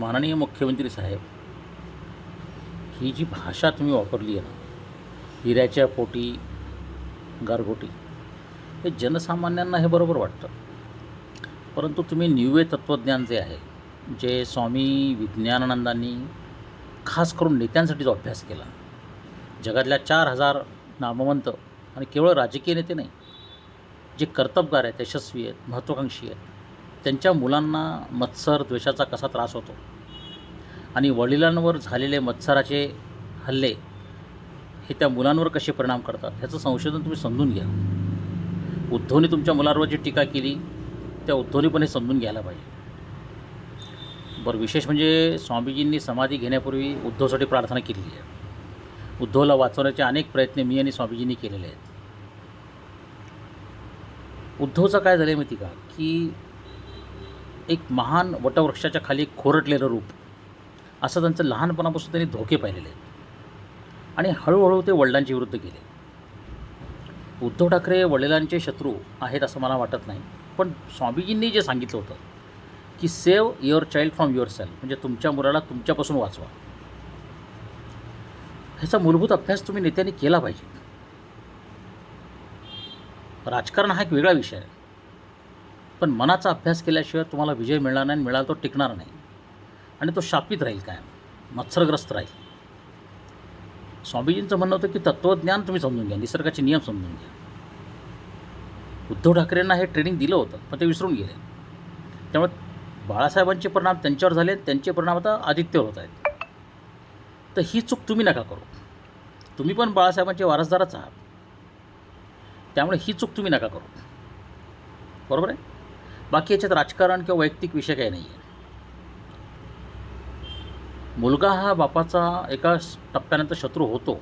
माननीय मुख्यमंत्री साहेब ही जी भाषा तुम्ही वापरली आहे ना हिऱ्याच्या पोटी गारगोटी हे जनसामान्यांना हे बरोबर वाटतं. परंतु तुम्ही निव्वे तत्त्वज्ञान जे आहे जे स्वामी विज्ञानानंदांनी खास करून नेत्यांसाठी जो अभ्यास केला जगातल्या चार हजार नामवंत आणि केवळ राजकीय नेते नाही जे कर्तबगार आहेत यशस्वी आहेत महत्त्वाकांक्षी आहेत त्यांच्या मुलांना मत्सर द्वेषाचा कसा त्रास होतो? आणि वडिलांवर झालेले मत्सराचे हल्ले हे त्या मुलांवर कसे परिणाम करतात? ह्याचं संशोधन तुम्ही समजून घ्या. उद्धवने तुमच्या मुलांवर जी टीका केली त्या उद्धवने पण हे समजून घ्यायला पाहिजे. बरं विशेष म्हणजे स्वामीजींनी समाधी घेण्यापूर्वी उद्धवसाठी प्रार्थना केलेली आहे. उद्धवला वाचवण्याचे अनेक प्रयत्न मी आणि स्वामीजींनी केलेले आहेत. उद्धवचं काय झालं आहे माहिती का? की एक महान वटवृक्षाच्या खाली खोरटलेलं रूप. असं त्यांचं लहानपणापासून त्यांनी धोके पाहिलेले. आहेत आणि हळूहळू ते वडिलांच्या विरुद्ध गेले. उद्धव ठाकरे वडिलांचे शत्रू आहेत असं मला वाटत नाही. पण स्वामीजींनी जे सांगितलं होतं की save your child from yourself म्हणजे तुमच्या मुलाला तुमच्यापासून वाचवा. ह्याचा मूलभूत अभ्यास तुम्ही नेत्यांनी केला पाहिजे. राजकारण हा एक वेगळा विषय आहे. पण मनाचा अभ्यास केल्याशिवाय तुम्हाला विजय मिळणार नाही मिळाला तो टिकणार नाही. आणि तो शापित राहील कायम. मत्सरग्रस्त राहील. स्वामीजींचं म्हणणं होतं की तत्त्वज्ञान तुम्ही समजून घ्या निसर्गाचे नियम समजून घ्या. उद्धव ठाकरेंना हे ट्रेनिंग दिलं होतं पण ते विसरून गेले. त्यामुळे बाळासाहेबांचे परिणाम त्यांच्यावर झाले त्यांचे परिणाम आता आदित्यवर होत आहेत. तर ही चूक तुम्ही नका करू. तुम्ही पण बाळासाहेबांचे वारसदारच आहात. त्यामुळे ही चूक तुम्ही नका करू. बरोबर आहे? बाकी याच्यात राजकारण किंवा वैयक्तिक विषय काही नाही आहे मुलगा हा बापाचा एका टप्प्यानंतर शत्रू होतो.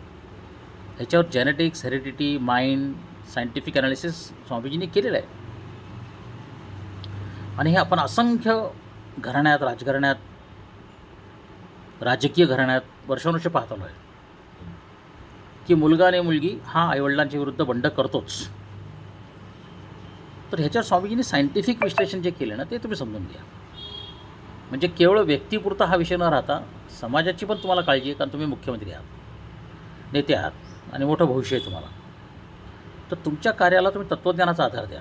ह्याच्यावर genetics heredity mind scientific analysis स्वामीजींनी केलेलं आहे. आणि हे आपण असंख्य घराण्यात राजघराण्यात राजकीय घराण्यात वर्षानुवर्षे पाहत आलो आहे की मुलगा आणि मुलगी हा आईवडिलांच्या विरुद्ध बंड करतोच. तर ह्याच्यावर स्वामीजींनी सायंटिफिक विश्लेषण जे केलं ना ते तुम्ही समजून घ्या. म्हणजे केवळ व्यक्तीपुरता हा विषय न राहता समाजाची पण तुम्हाला काळजी आहे कारण तुम्ही मुख्यमंत्री आहात नेते आहात आणि मोठं भविष्य आहे तुम्हाला. तर तुमच्या कार्याला तुम्ही तत्त्वज्ञानाचा आधार द्या.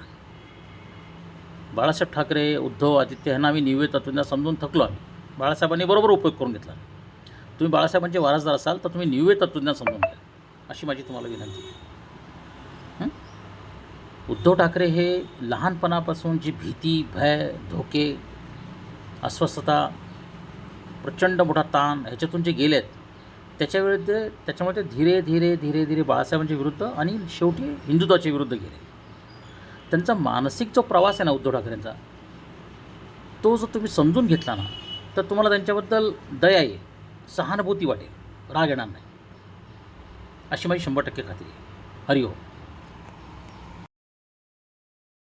बाळासाहेब ठाकरे उद्धव आदित्य यांना आम्ही निव्वळ तत्त्वज्ञान समजून थकलो आम्ही. बाळासाहेबांनी बरोबर उपयोग करून घेतला. तुम्ही बाळासाहेबांचे वारसदार असाल तर तुम्ही निव्वळ तत्त्वज्ञान समजून घ्या अशी माझी तुम्हाला विनंती आहे. उद्धव ठाकरे हे लहानपणापासून जी भीती भय धोके अस्वस्थता प्रचंड मोठा ताण ह्याच्यातून जे गेलेत त्याच्याविरुद्ध त्याच्यामुळे ते धीरे धीरे धीरे धीरे बाळासाहेबांच्या विरुद्ध आणि शेवटी हिंदुत्वाच्या विरुद्ध गेले. त्यांचा मानसिक जो प्रवास आहे ना उद्धव ठाकरेंचा तो जर तुम्ही समजून घेतला ना तर तुम्हाला त्यांच्याबद्दल दया येईल सहानुभूती वाटेल राग येणार नाही. अशी माझी शंभर टक्के खात्री आहे. हरिओम